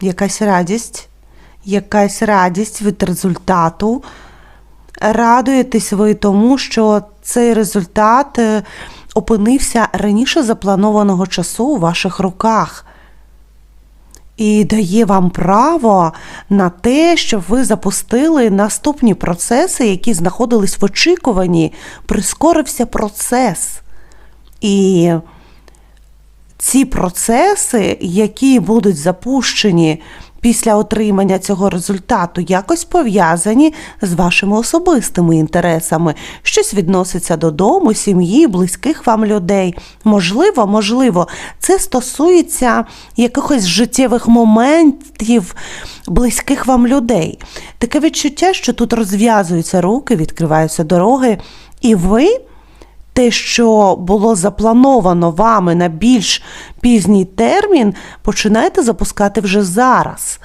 якась радість, якась радість від результату. Радуєтесь ви тому, що цей результат е, опинився раніше запланованого часу у ваших руках. І дає вам право на те, щоб ви запустили наступні процеси, які знаходились в очікуванні. Прискорився процес. І ці процеси, які будуть запущені після отримання цього результату, якось пов'язані з вашими особистими інтересами. Щось відноситься додому, сім'ї, близьких вам людей. Можливо, можливо, це стосується якихось життєвих моментів близьких вам людей. Таке відчуття, що тут розв'язуються руки, відкриваються дороги, і ви те, що було заплановано вами на більш пізній термін, починаєте запускати вже зараз.